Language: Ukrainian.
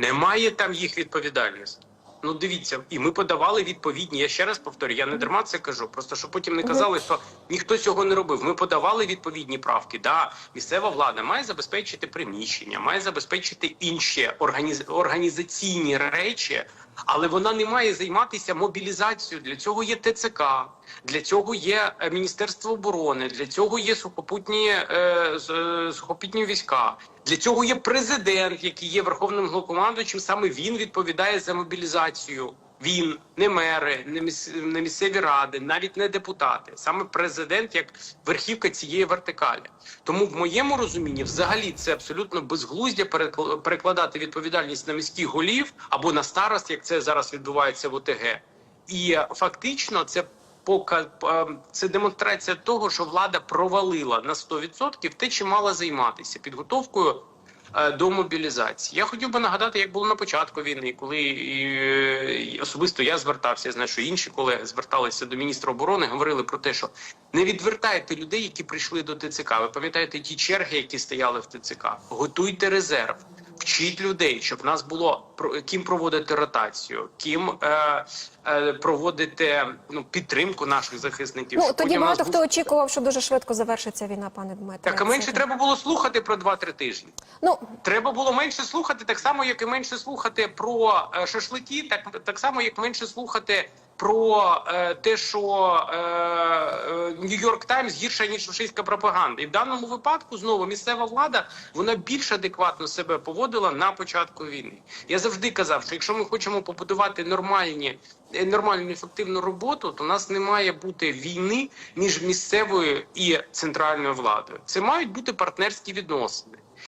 Немає там їх відповідальності. Ну дивіться, і ми подавали відповідні. Я ще раз повторю, я не дарма це кажу. Просто щоб потім не казали, що ніхто цього не робив. Ми подавали відповідні правки. Да, місцева влада має забезпечити приміщення, має забезпечити інші організ... організаційні речі, але вона не має займатися мобілізацією. Для цього є ТЦК, для цього є е, Міністерство оборони, для цього є сухопутні е, е, сухопутні війська. Для цього є президент, який є верховним головнокомандуючим. Саме він відповідає за мобілізацію. Він не мери, не міс- не місцеві ради, навіть не депутати. Саме президент як верхівка цієї вертикалі. Тому в моєму розумінні, взагалі, це абсолютно безглуздя перекл- перекладати відповідальність на міських голів або на старост, як це зараз відбувається в ОТГ. І е, фактично це пока е, це демонстрація того, що влада провалила на 100% те, чим мала займатися підготовкою е, до мобілізації. Я хотів би нагадати, як було на початку війни, коли особисто я звертався. Я знаю, що інші колеги зверталися до міністра оборони, говорили про те, що не відвертайте людей, які прийшли до ТЦК. Ви пам'ятаєте ті черги, які стояли в ТЦК? Готуйте резерв. Вчіть людей, щоб в нас було ким проводити ротацію, ким е, е, проводити ну підтримку наших захисників. Ну тоді багато був- хто очікував, що дуже швидко завершиться війна, пане Дмитре. так а менше Це- треба було слухати про 2-3 тижні. Ну Треба було менше слухати, так само, як і менше слухати про е, шашлики, так, так само, як менше слухати про е, те, що Нью-Йорк Таймс гірша ніж російська пропаганда. І в даному випадку знову місцева влада вона більш адекватно себе поводила на початку війни. Я завжди казав, що якщо ми хочемо побудувати нормальні. е, Нормальну ефективну роботу, то у нас не має бути війни між місцевою і центральною владою. Це мають бути партнерські відносини.